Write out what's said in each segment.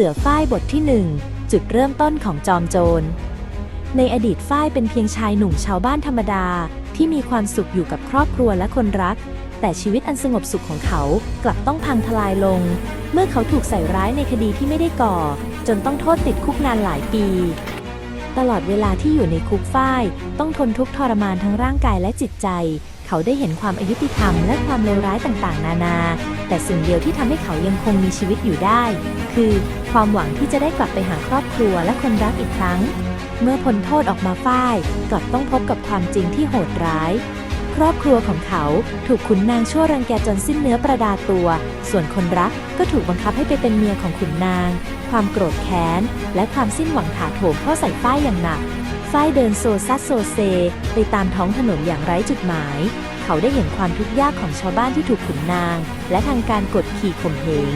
สือฝ้ายบทที่หนึ่งจุดเริ่มต้นของจอมโจร ในอดีตฝ้ายเป็นเพียงชายหนุ่มชาวบ้านธรรมดา ที่มีความสุขอยู่กับครอบครัวและคนรัก แต่ชีวิตอันสงบสุขของเขากลับต้องพังทลายลง เมื่อเขาถูกใส่ร้ายในคดีที่ไม่ได้ก่อ จนต้องโทษติดคุกนานหลายปี ตลอดเวลาที่อยู่ในคุกฝ้าย ต้องทนทุกข์ทรมานทั้งร่างกายและจิตใจ เขาได้เห็นความอายุติธรรมและความเลวร้ายต่างๆ นานา แต่สิ่งเดียวที่ทำให้เขายังคงมีชีวิตอยู่ได้ คือความหวังที่จะได้กลับไปหาครอบครัวและคนรักอีกครั้ง เมื่อพ้นโทษออกมาฝ้ายกลับต้องพบกับความจริงที่โหดร้าย ครอบครัวของเขาถูกขุนนางชั่วรังแกจนสิ้นเนื้อประดาตัว ส่วนคนรักก็ถูกบังคับให้ไปเป็นเมียของขุนนาง ความโกรธแค้น และความสิ้นหวังถาโถมเข้าใส่ฝ้ายอย่างหนัก ฝ้ายเดินโซซัสโซเซ ไปตามท้องถนนอย่างไร้จุดหมาย เขาได้เห็นความทุกข์ยากของชาวบ้านที่ถูกขุนนาง และทางการกดขี่ข่มเหง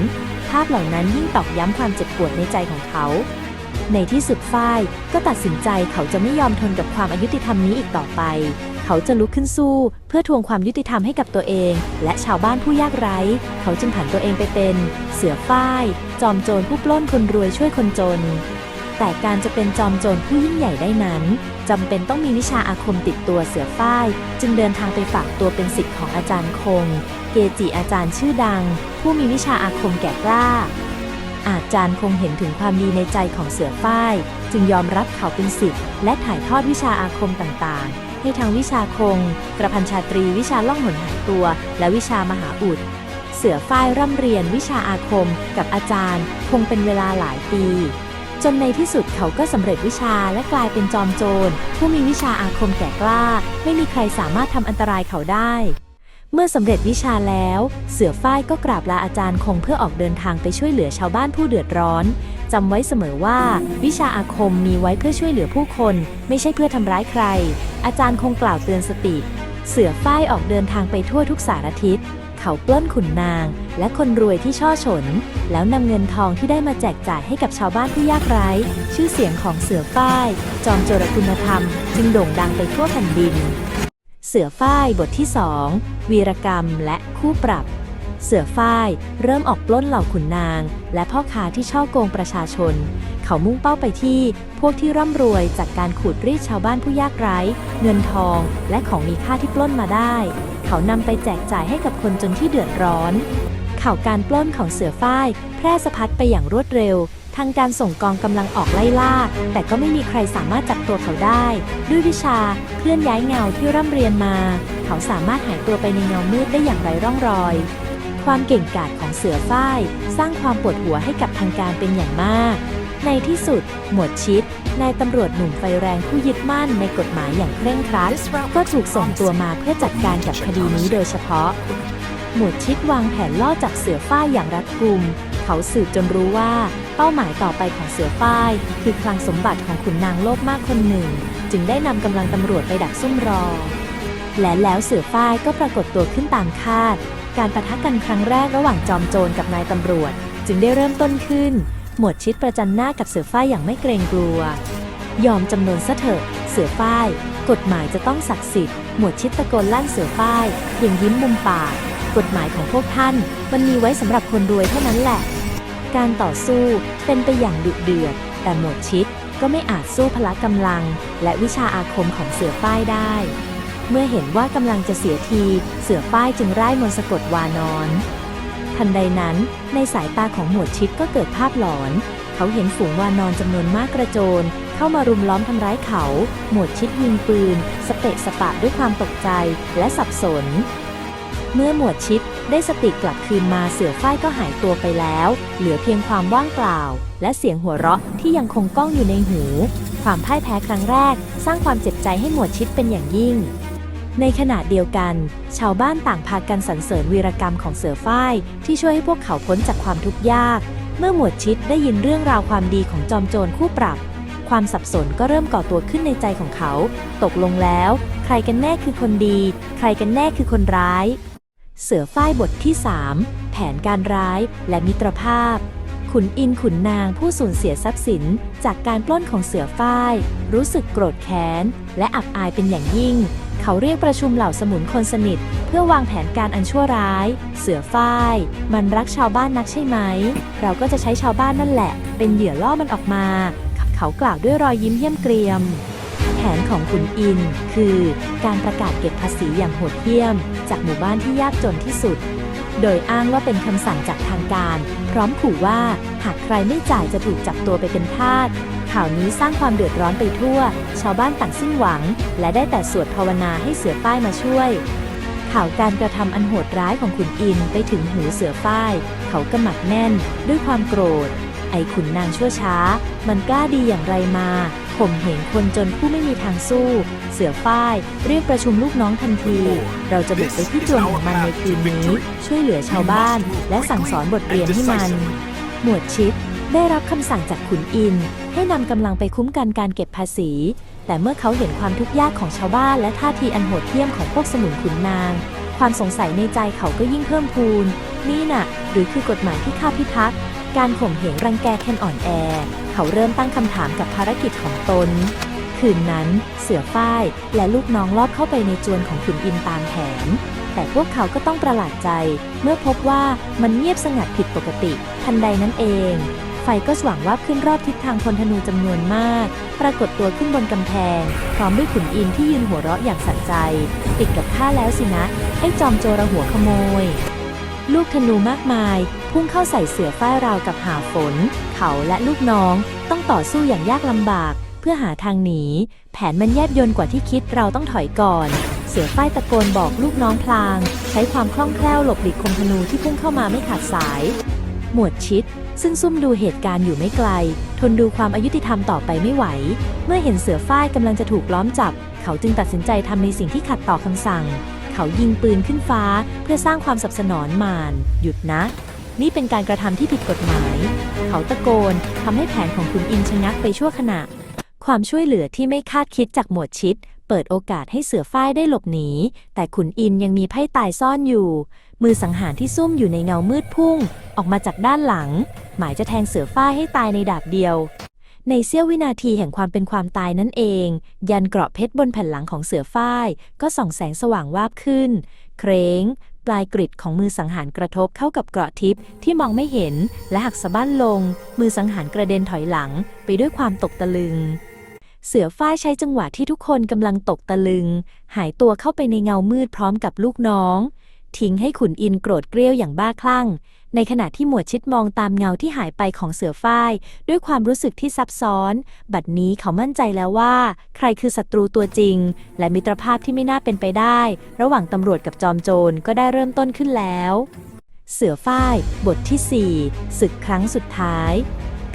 ภาพเหล่านั้นยิ่งตอกย้ำความเจ็บปวดในใจของเขา ในที่สุดฝ้ายก็ตัดสินใจเขาจะไม่ยอมทนกับความอายุติธรรมนี้อีกต่อไป เขาจะลุกขึ้นสู้ เพื่อทวงความยุติธรรมให้กับตัวเอง และชาวบ้านผู้ยากไร้ เขาจึงผันตัวเองไปเป็น เสือฝ้าย จอมโจรผู้ปล้นคนรวยช่วยคนจน แต่การจะเป็นจอมโจรผู้ยิ่งใหญ่ได้นั้นจำเป็นต้องมีวิชาอาคมติดตัวเสือฝ้าย จึงเดินทางไปฝากตัวเป็นศิษย์ของอาจารย์คง เกจิอาจารย์ชื่อดัง ผู้มีวิชาอาคมแก่กล้า อาจารย์คงเห็นถึงความดีในใจของเสือฝ้าย จึงยอมรับเขาเป็นศิษย์และถ่ายทอดวิชาอาคมต่างๆ ให้ทั้งวิชาคงประพันชาตรีวิชาล่องหนหายตัว และวิชามหาอุดเสือฝ้ายร่ำเรียนวิชาอาคมกับอาจารย์ คงเป็นเวลาหลายปี จนในที่สุดเขาก็สำเร็จวิชาและกลายเป็นจอมโจรผู้มีวิชาอาคมแก่กล้า ไม่มีใครสามารถทำอันตรายเขาได้ เมื่อสำเร็จวิชาแล้ว เสือฝ้ายก็กราบลาอาจารย์คงเพื่อออกเดินทางไปช่วยเหลือชาวบ้านผู้เดือดร้อนจำไว้เสมอว่า วิชาอาคมมีไว้เพื่อช่วยเหลือผู้คน ไม่ใช่เพื่อทำร้ายใคร อาจารย์คงกล่าวเตือนสติ เสือฝ้ายออกเดินทางไปทั่วทุกสารทิศเขาปล้นขุนนาง และคนรวยที่ช่อฉน แล้วนำเงินทองที่ได้มาแจกจ่ายให้กับชาวบ้านผู้ยากไร้ ชื่อเสียงของเสือฝ้าย จอมโจรคุณธรรม จึงโด่งดังไปทั่วแผ่นดิน เสือฝ้ายบทที่2วีรกรรมและคู่ปรับ เสือฝ้ายเริ่มออกปล้นเหล่าขุนนาง และพ่อค้าที่ช่อโกงประชาชน เขามุ่งเป้าไปที่พวกที่ร่ำรวยจากการขูดรีดชาวบ้านผู้ยากไร้ เงินทองและของมีค่าที่ปล้นมาได้ เขานำไปแจกจ่ายให้กับคนจนที่เดือดร้อน ข่าวการปล้นของเสือฝ้าย แพร่สะพัดไปอย่างรวดเร็ว ทางการส่งกองกำลังออกไล่ล่า แต่ก็ไม่มีใครสามารถจับตัวเขาได้ ด้วยวิชาเคลื่อนย้ายเงาที่ร่ำเรียนมา เขาสามารถหายตัวไปในเงามืดได้อย่างไร้ร่องรอย ความเก่งกาจของเสือฝ้าย สร้างความปวดหัวให้กับทางการเป็นอย่างมาก ในที่สุด หมวดชิดนายตำรวจหนุ่มไฟแรงผู้ยึดมั่นในกฎหมายอย่างเคร่งครัดก็ถูกส่งตัวมาเพื่อจัดการกับคดีนี้โดยเฉพาะ หมวดชิดวางแผนล่อจับเสือฝ้ายอย่างรัดกุม เขาสืบจนรู้ว่า เป้าหมายต่อไปของเสือฝ้าย คือคลังสมบัติของขุนนางโลภมากคนหนึ่ง จึงได้นำกำลังตำรวจไปดักซุ่มรอ และแล้วเสือฝ้ายก็ปรากฏตัวขึ้นตามคาด การปะทะกันครั้งแรกระหว่างจอมโจรกับนายตำรวจ จึงได้เริ่มต้นขึ้น หมวดชิดประจันหน้ากับเสือฝ้ายอย่างไม่เกรงกลัว ยอมจำนนซะเถอะ เสือฝ้าย กฎหมายจะต้องศักดิ์สิทธิ์ หมวดชิดตะโกนลั่นเสือฝ้ายยังยิ้มมุมปาก กฎหมายของพวกท่าน มันมีไว้สำหรับคนรวยเท่านั้นแหละ การต่อสู้เป็นไปอย่างดุเดือด แต่หมวดชิดก็ไม่อาจสู้พละกำลัง และวิชาอาคมของเสือฝ้ายได้ เมื่อเห็นว่ากำลังจะเสียที เสือฝ้ายจึงร่ายมนต์สะกดวานอน ทันใดนั้น ในสายตาของหมวดชิดก็เกิดภาพหลอน เขาเห็นฝูงวานอนจำนวนมากกระโจนเข้ามารุมล้อมทำร้ายเขา หมวดชิดยิงปืน สเปะสปะด้วยความตกใจและสับสน เมื่อหมวดชิดได้สติกลับคืนมาเสือฝ้ายก็หายตัวไปแล้ว เหลือเพียงความว่างเปล่า และเสียงหัวเราะที่ยังคงก้องอยู่ในหู ความพ่ายแพ้ครั้งแรก สร้างความเจ็บใจให้หมวดชิดเป็นอย่างยิ่ง ในขณะเดียวกัน ชาวบ้านต่างพากันสรรเสริญวีรกรรมของเสือฝ้ายที่ช่วยให้พวกเขาพ้นจากความทุกข์ยาก เมื่อหมวดชิดได้ยินเรื่องราวความดีของจอมโจรคู่ปรับความสับสนก็เริ่มก่อตัวขึ้นในใจของเขา ตกลงแล้ว ใครกันแน่คือคนดี ใครกันแน่คือคนร้าย เสือฝ้ายบทที่ 3 แผนการร้ายและมิตรภาพ ขุนอินขุนนางผู้สูญเสียทรัพย์สิน จากการปล้นของเสือฝ้าย รู้สึกโกรธแค้น และอับอายเป็นอย่างยิ่ง เขาเรียกประชุมเหล่าสมุนคนสนิท เพื่อวางแผนการอันชั่วร้าย เสือฝ้าย มันรักชาวบ้านนักใช่ไหม เราก็จะใช้ชาวบ้านนั่นแหละ เป็นเหยื่อล่อมันออกมา เขากล่าวด้วยรอยยิ้มเยี่ยมเกรียม นของขุนอิน คือการประกาศเก็บภาษีอย่างโหดเหี้ยม จากหมู่บ้านที่ยากจนที่สุด โดยอ้างว่าเป็นคำสั่งจากทางการ พร้อมขู่ว่าหากใครไม่จ่ายจะถูกจับตัวไปเป็นทาสข่าวนี้สร้างความเดือดร้อนไปทั่ว ชาวบ้านต่างสิ้นหวัง และได้แต่สวดภาวนาให้เสือฝ้ายมาช่วย ข่าวการกระทำอันโหดร้ายของขุนอินไปถึงหูเสือฝ้าย เขากำหมัดแน่น ด้วยความโกรธ ไอ้ขุนนางชั่วช้า มันกล้าดีอย่างไรมา ข่มเหงคนจนผู้ไม่มีทางสู้ เสือฝ้าย เรียกประชุมลูกน้องทันที เราจะบุกไปที่จวนของมันในคืนนี้ ช่วยเหลือชาวบ้าน และสั่งสอนบทเรียนให้มัน หมวดชิดได้รับคำสั่งจากขุนอิน ให้นำกำลังไปคุ้มกันการเก็บภาษี แต่เมื่อเขาเห็นความทุกข์ยากของชาวบ้าน และท่าทีอันโหดเหี้ยมของพวกสมุนขุนนาง ความสงสัยในใจเขาก็ยิ่งเพิ่มพูน นี่น่ะ หรือคือกฎหมายที่ข้าพิทักษ์ การข่มเหงรังแกแคนอ่อนแอ เขาเริ่มตั้งคำถามกับภารกิจของตน คืนนั้น เสือฝ้ายและลูกน้องลอบเข้าไปในจวนของขุนอินตามแผน แต่พวกเขาก็ต้องประหลาดใจ เมื่อพบว่ามันเงียบสงัดผิดปกติ ทันใดนั้นเอง ไฟก็สว่างว่าบขึ้นรอบทิศทางพลธนูจำนวนมาก ปรากฏตัวขึ้นบนกำแพง พร้อมด้วยขุนอินที่ยืนหัวเราะอย่างสันใจ ติดกับข้าแล้วสินะ ไอ้จอมโจรหัวขโมย ลูกธนูมากมาย พุ่งเข้าใส่เสือฝ้ายราวกับหาฝน เขาและลูกน้องต้องต่อสู้อย่างยากลำบาก เพื่อหาทางหนี แผนมันแยบยนกว่าที่คิดเราต้องถอยก่อน เสือฝ้ายตะโกนบอกลูกน้องพลาง ใช้ความคล่องแคล่วหลบหลีกคมธนูที่พุ่งเข้ามาไม่ขาดสาย หมวดชิด ซึ่งซุ่มดูเหตุการณ์อยู่ไม่ไกล ทนดูความอายุติธรรมต่อไปไม่ไหว เมื่อเห็นเสือฝ้ายกำลังจะถูกล้อมจับ เขาจึงตัดสินใจทำในสิ่งที่ขัดต่อคำสั่ง เขายิงปืนขึ้นฟ้า เพื่อสร้างความสับสนอนมาน หยุดนะ นี่เป็นการกระทำที่ผิดกฎหมาย เขาตะโกนทำให้แผนของคุณอินชะงักไปชั่วขณะ ความช่วยเหลือที่ไม่คาดคิดจากหมวดชิด เปิดโอกาสให้เสือฝ้ายได้หลบหนี แต่ขุนอินยังมีไพ่ตายซ่อนอยู่ มือสังหารที่ซุ่มอยู่ในเงามืดพุ่ง ออกมาจากด้านหลัง หมายจะแทงเสือฝ้ายให้ตายในดาบเดียว ในเสี้ยววินาทีแห่งความเป็นความตายนั่นเอง ยันเกราะเพชรบนแผ่นหลังของเสือฝ้าย ก็ส่องแสงสว่างวาบขึ้น เคร้ง ปลายกริดของมือสังหารกระทบเข้ากับเกราะทิพย์ที่มองไม่เห็น และหักสะบั้นลง มือสังหารกระเด็นถอยหลัง ไปด้วยความตกตะลึง เสือฝ้ายใช้จังหวะที่ทุกคนกำลังตกตะลึง หายตัวเข้าไปในเงามืดพร้อมกับลูกน้อง ทิ้งให้ขุนอินโกรธเกรี้ยวอย่างบ้าคลั่ง ในขณะที่หมวดชิดมองตามเงาที่หายไปของเสือฝ้าย ด้วยความรู้สึกที่ซับซ้อน บัดนี้เขามั่นใจแล้วว่า ใครคือศัตรูตัวจริง และมิตรภาพที่ไม่น่าเป็นไปได้ ระหว่างตำรวจกับจอมโจรก็ได้เริ่มต้นขึ้นแล้ว เสือฝ้าย บทที่ 4 ศึกครั้งสุดท้าย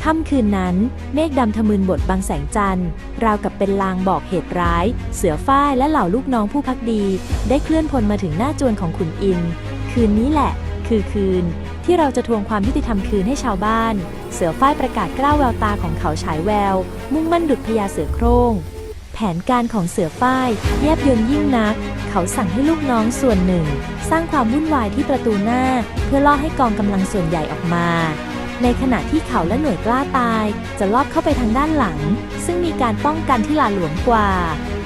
ค่ำคืนนั้น เมฆดำทะมึนบทบังแสงจันทร์ ราวกับเป็นลางบอกเหตุร้าย เสือฝ้ายและเหล่าลูกน้องผู้พักดี ได้เคลื่อนพลมาถึงหน้าจวนของขุนอิน คืนนี้แหละ คือคืน ที่เราจะทวงความยุติธรรมคืนให้ชาวบ้าน เสือฝ้ายประกาศกล้าวแววตาของเขาฉายแวว มุ่งมั่นดุจพญาเสือโคร่ง แผนการของเสือฝ้ายแยบยลยิ่งนัก เขาสั่งให้ลูกน้องส่วนหนึ่ง สร้างความวุ่นวายที่ประตูหน้า เพื่อล่อให้กองกำลังส่วนใหญ่ออกมา ในขณะที่เขาและหน่วยกล้าตาย จะลอบเข้าไปทางด้านหลัง ซึ่งมีการป้องกันที่หลาหลวมกว่า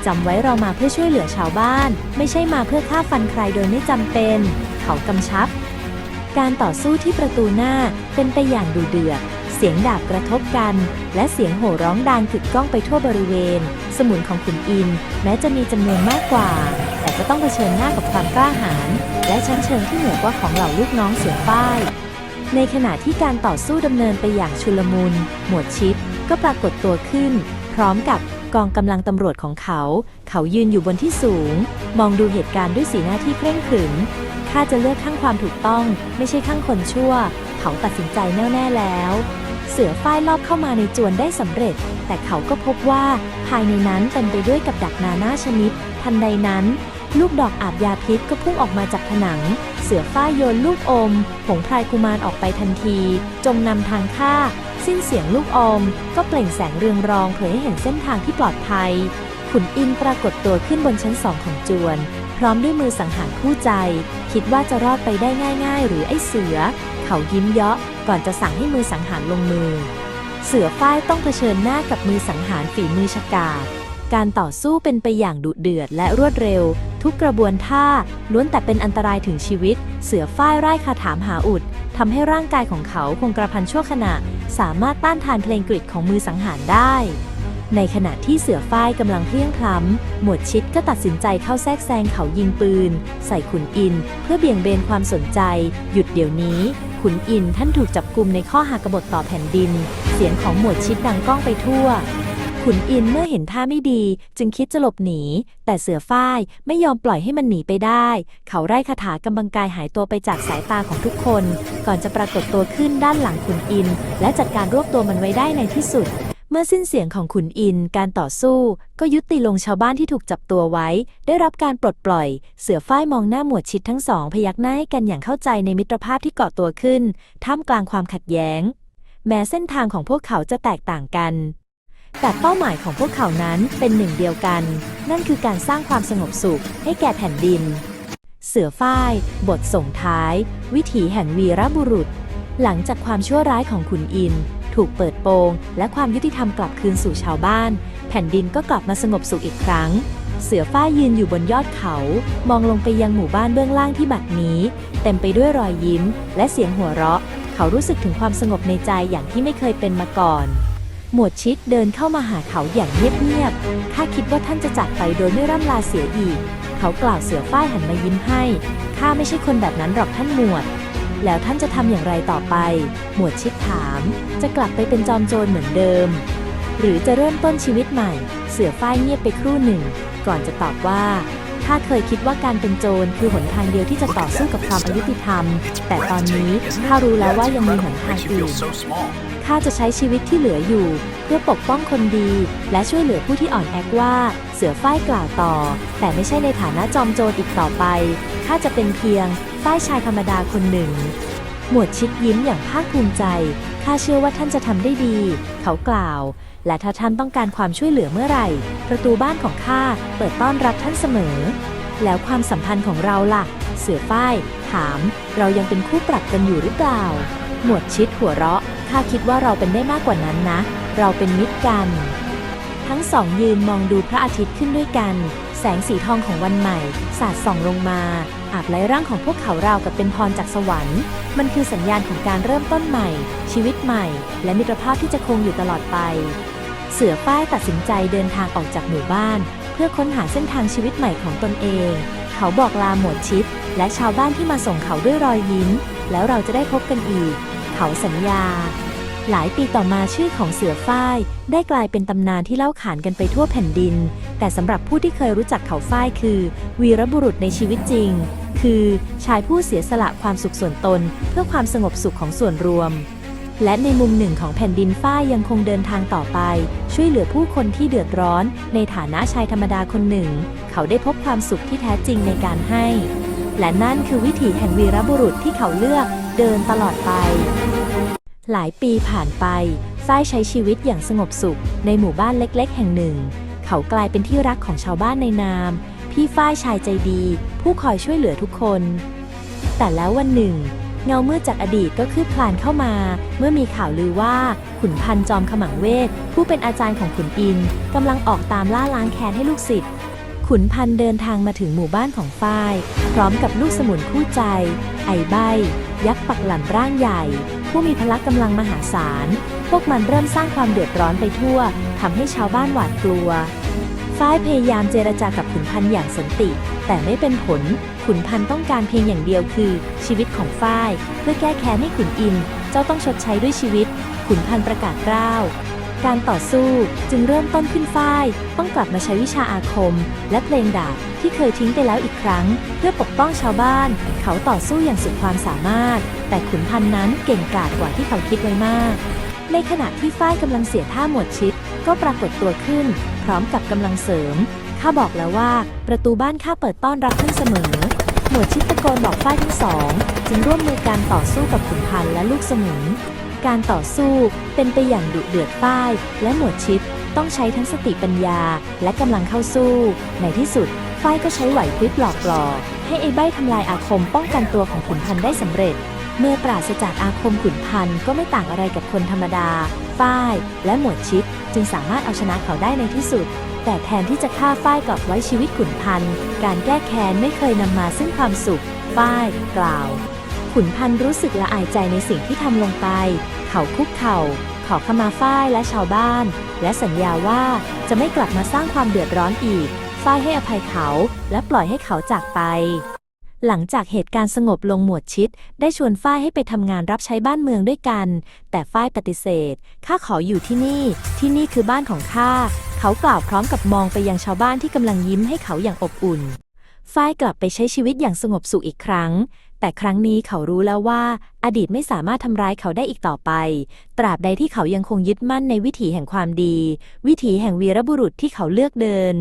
จำไว้เรามาเพื่อช่วยเหลือชาวบ้าน ไม่ใช่มาเพื่อฆ่าฟันใครโดยไม่จำเป็น เขากำชับ การต่อสู้ที่ประตูหน้าเป็นไปอย่างดูเดือด เสียงดาบกระทบกัน และเสียงโห่ร้องดังกึกก้องไปทั่วบริเวณ สมุนของขุนอิน แม้จะมีจำนวนมากกว่า แต่ก็ต้องเผชิญหน้ากับความกล้าหาญและชั้นเชิงที่เหนือกว่าของเหล่าลูกน้องเสือฝ้าย ในขณะที่การต่อสู้ดำเนินไปอย่างชุลมุน หมวดชิดก็ปรากฏตัวขึ้น พร้อมกับ กองกำลังตำรวจของเขา เขายืนอยู่บนที่สูง มองดูเหตุการณ์ด้วยสีหน้าที่เคร่งขรึมข้าจะเลือกข้างความถูกต้อง ไม่ใช่ข้างคนชั่ว เขาตัดสินใจแน่วแน่แล้ว เสือฝ้ายลอบเข้ามาในจวนได้สำเร็จ แต่เขาก็พบว่าภายในนั้นเต็มไปด้วยกับดักนานาชนิด ทันใดนั้น ลูกดอกอาบยาพิษก็พุ่งออกมาจากผนัง เสือฝ้ายโยนลูกอม ผงพรายกุมารออกไปทันที จงนำทางฆ่าสิ้นเสียงลูกอม ก็เปล่งแสงเรืองรองเผยให้เห็นเส้นทางที่ปลอดภัย ขุนอินปรากฏตัวขึ้นบนชั้นสองของจวน พร้อมด้วยมือสังหารคู่ใจ คิดว่าจะรอดไปได้ง่าย ๆ หรือไอ้เสือ เขายิ้มเยาะ ก่อนจะสั่งให้มือสังหารลงมือ เสือฝ้ายต้องเผชิญหน้ากับมือสังหารฝีมือฉกาจ การต่อสู้เป็นไปอย่างดุเดือดและรวดเร็ว ทุกกระบวนท่าล้วนแต่เป็นอันตรายถึงชีวิต เสือฝ้ายไร่คาถามหาอุดทำให้ร่างกายของเขาคงกระพันชั่วขณะ สามารถต้านทานเพลงกริดของมือสังหารได้ ในขณะที่เสือฝ้ายกำลังเพลี้ยงพล้ำ หมวดชิดก็ตัดสินใจเข้าแทรกแซงเขายิงปืน ใส่ขุนอิน เพื่อเบี่ยงเบนความสนใจ หยุดเดี๋ยวนี้ ขุนอินท่านถูกจับกุมในข้อหากบฏต่อแผ่นดิน เสียงของหมวดชิดดังก้องไปทั่ว ขุนอินเมื่อเห็นท่าไม่ดี จึงคิดจะหลบหนี แต่เสือฝ้ายไม่ยอมปล่อยให้มันหนีไปได้ เขาไร้คาถากำบังกายหายตัวไปจากสายตาของทุกคน ก่อนจะปรากฏตัวขึ้นด้านหลังขุนอิน และจัดการรวบตัวมันไว้ได้ในที่สุดเมื่อสิ้นเสียงของขุนอิน การต่อสู้ ก็ยุติลงชาวบ้านที่ถูกจับตัวไว้ ได้รับการปลดปล่อย เสือฝ้ายมองหน้าหมวดชิดทั้งสอง พยักหน้าให้กันอย่างเข้าใจในมิตรภาพที่เกาะตัวขึ้น ท่ามกลางความขัดแย้ง แม้เส้นทางของพวกเขาจะแตกต่างกัน แต่เป้าหมายของพวกเขานั้นเป็นหนึ่งเดียวกัน นั่นคือการสร้างความสงบสุขให้แก่แผ่นดิน เสือฝ้าย บทส่งท้าย วิถีแห่งวีรบุรุษ หลังจากความชั่วร้ายของขุนอิน ถูกเปิดโปง และความยุติธรรมกลับคืนสู่ชาวบ้าน แผ่นดินก็กลับมาสงบสุขอีกครั้ง เสือฝ้ายยืนอยู่บนยอดเขา มองลงไปยังหมู่บ้านเบื้องล่างที่บัดนี้ เต็มไปด้วยรอยยิ้ม และเสียงหัวเราะ เขารู้สึกถึงความสงบในใจอย่างที่ไม่เคยเป็นมาก่อน หมวดชิดเดินเข้ามาหาเขาอย่างเงียบๆข้าคิดว่าท่านจะจากไปโดยไม่ร่ำลาเสียอีก เขากล่าวเสือฝ้ายหันมายิ้มให้ ข้าไม่ใช่คนแบบนั้นหรอกท่านหมวด แล้วท่านจะทำอย่างไรต่อไป หมวดชิดถาม จะกลับไปเป็นจอมโจรเหมือนเดิม หรือจะเริ่มต้นชีวิตใหม่ เสือฝ้ายเงียบไปครู่หนึ่ง ก่อนจะตอบว่าข้าเคยคิดว่าการเป็นโจรคือหนทางเดียวที่จะต่อสู้กับความอายุติธรรม แต่ตอนนี้ข้ารู้แล้วว่ายังมีหนทางอื่น ข้าจะใช้ชีวิตที่เหลืออยู่ เพื่อปกป้องคนดี และช่วยเหลือผู้ที่อ่อนแอว่า เสือฝ้ายกล่าวต่อ แต่ไม่ใช่ในฐานะจอมโจรอีกต่อไป ข้าจะเป็นเพียงฝ้ายชายธรรมดาคนหนึ่ง หมวดชิดยิ้มอย่างภาคภูมิใจ ข้าเชื่อว่าท่านจะทำได้ดี เขากล่าว และถ้าท่านต้องการความช่วยเหลือเมื่อไหร่ ประตูบ้านของข้าเปิดต้อนรับท่านเสมอ แล้วความสัมพันธ์ของเราล่ะ เสือฝ้าย ถาม เรายังเป็นคู่ปรับกันอยู่หรือเปล่า หมวดชิดหัวเราะ ข้าคิดว่าเราเป็นได้มากกว่านั้นนะ เราเป็นมิตรกัน ทั้งสองยืนมองดูพระอาทิตย์ขึ้นด้วยกัน แสงสีทองของวันใหม่ สาดส่องลงมา อาบไล้ร่างของพวกเขาราวกับเป็นพรจากสวรรค์ มันคือสัญญาณของการเริ่มต้นใหม่ ชีวิตใหม่ และมิตรภาพที่จะคงอยู่ตลอดไป เสือฝ้ายตัดสินใจเดินทางออกจากหมู่บ้าน เพื่อค้นหาเส้นทางชีวิตใหม่ของตนเอง เขาบอกลาหมวดชิดและชาวบ้านที่มาส่งเขาด้วยรอยยิ้ม แล้วเราจะได้พบกันอีก เขาสัญญา หลายปีต่อมาชื่อของเสือฝ้ายได้กลายเป็นตำนานที่เล่าขานกันไปทั่วแผ่นดิน แต่สำหรับผู้ที่เคยรู้จักเขาฝ้ายคือ วีรบุรุษในชีวิตจริง คือชายผู้เสียสละความสุขส่วนตน เพื่อความสงบสุขของส่วนรวม และในมุมหนึ่งของแผ่นดินฝ้ายยังคงเดินทางต่อไป ช่วยเหลือผู้คนที่เดือดร้อน ในฐานะชายธรรมดาคนหนึ่ง เขาได้พบความสุขที่แท้จริงในการให้ และนั่นคือวิถีแห่งวีรบุรุษที่เขาเลือกเดินตลอดไป หลายปีผ่านไป ฝ้ายใช้ชีวิตอย่างสงบสุข ในหมู่บ้านเล็กๆ แห่งหนึ่ง เขากลายเป็นที่รักของชาวบ้านในนาม พี่ฝ้ายชายใจดี ผู้คอยช่วยเหลือทุกคน แต่แล้ววันหนึ่ง เงาเมืดจากอดีตก็คืบคลานเข้ามา เมื่อมีข่าวลือว่า ขุนพันธ์จอมขมังเวท ผู้เป็นอาจารย์ของขุนอินกำลังออกตามล่าล้างแค้นให้ลูกศิษย์ขุนพันธ์เดินทางมาถึงหมู่บ้านของฝ้าย พร้อมกับลูกสมุนคู่ใจ ไอใบ ยักษ์ปักหลันร่างใหญ่ ผู้มีพละกำลังมหาศาล พวกมันเริ่มสร้างความเดือดร้อนไปทั่วทำให้ชาวบ้านหวาดกลัว ฝ้ายพยายามเจรจากับขุนพันธ์อย่างสันติ แต่ไม่เป็นผล ขุนพันธ์ต้องการเพียงอย่างเดียวคือ ชีวิตของฝ้าย เพื่อแก้แค้นให้ขุนอิน เจ้าต้องชดใช้ด้วยชีวิต ขุนพันธ์ประกาศกล้าว การต่อสู้จึงเริ่มต้นขึ้นฝ้าย ต้องกลับมาใช้วิชาอาคม และเพลงดาบที่เคยทิ้งไปแล้วอีกครั้ง เพื่อปกป้องชาวบ้าน เขาต่อสู้อย่างสุดความสามารถ แต่ขุนพันนั้นเก่งกาจกว่าที่เขาคิดไว้มาก ในขณะที่ฝ้ายกำลังเสียท่าหมวดชิด ก็ปรากฏตัวขึ้น พร้อมกับกำลังเสริมข้าบอกแล้วว่า ประตูบ้านข้าเปิดต้อนรับท่านเสมอ หมวดชิดตะโกนบอกฝ้ายทั้งสอง จึงร่วมมือการต่อสู้กับขุนพันและลูกสมุน การต่อสู้เป็นไปอย่างดุเดือดฝ้ายและหมวดชิดต้องใช้ทั้งสติปัญญาและกำลังเข้าสู้ ในที่สุดฝ้ายก็ใช้ไหวพริบหลอกหลอกให้ไอ้ใบทำลายอาคมป้องกันตัวของขุนพันธ์ได้สำเร็จ เมื่อปราศจากอาคมขุนพันธ์ก็ไม่ต่างอะไรกับคนธรรมดาฝ้ายและหมวดชิดจึงสามารถเอาชนะเขาได้ในที่สุด แต่แทนที่จะฆ่าฝ้ายกลับไว้ชีวิตขุนพันธ์การแก้แค้นไม่เคยนำมาซึ่งความสุขฝ้ายกล่าว ขุนพันธ์รู้สึกละอายใจในสิ่งที่ทำลงไป เขาคุกเข่า ขอขมาฝ้ายและชาวบ้าน และสัญญาว่าจะไม่กลับมาสร้างความเดือดร้อนอีก ฝ้ายให้อภัยเขาและปล่อยให้เขาจากไป หลังจากเหตุการณ์สงบลงหมวดชิด ได้ชวนฝ้ายให้ไปทำงานรับใช้บ้านเมืองด้วยกัน แต่ฝ้ายปฏิเสธ ข้าขออยู่ที่นี่ ที่นี่คือบ้านของข้า เขากล่าวพร้อมกับมองไปยังชาวบ้านที่กำลังยิ้มให้เขาอย่างอบอุ่นฝ้ายกลับไปใช้ชีวิตอย่างสงบสุขอีกครั้ง แต่ครั้งนี้เขารู้แล้วว่า อดีตไม่สามารถทำร้ายเขาได้อีกต่อไป ตราบใดที่เขายังคงยึดมั่นในวิถีแห่งความดี วิถีแห่งวีรบุรุษที่เขาเลือกเดิน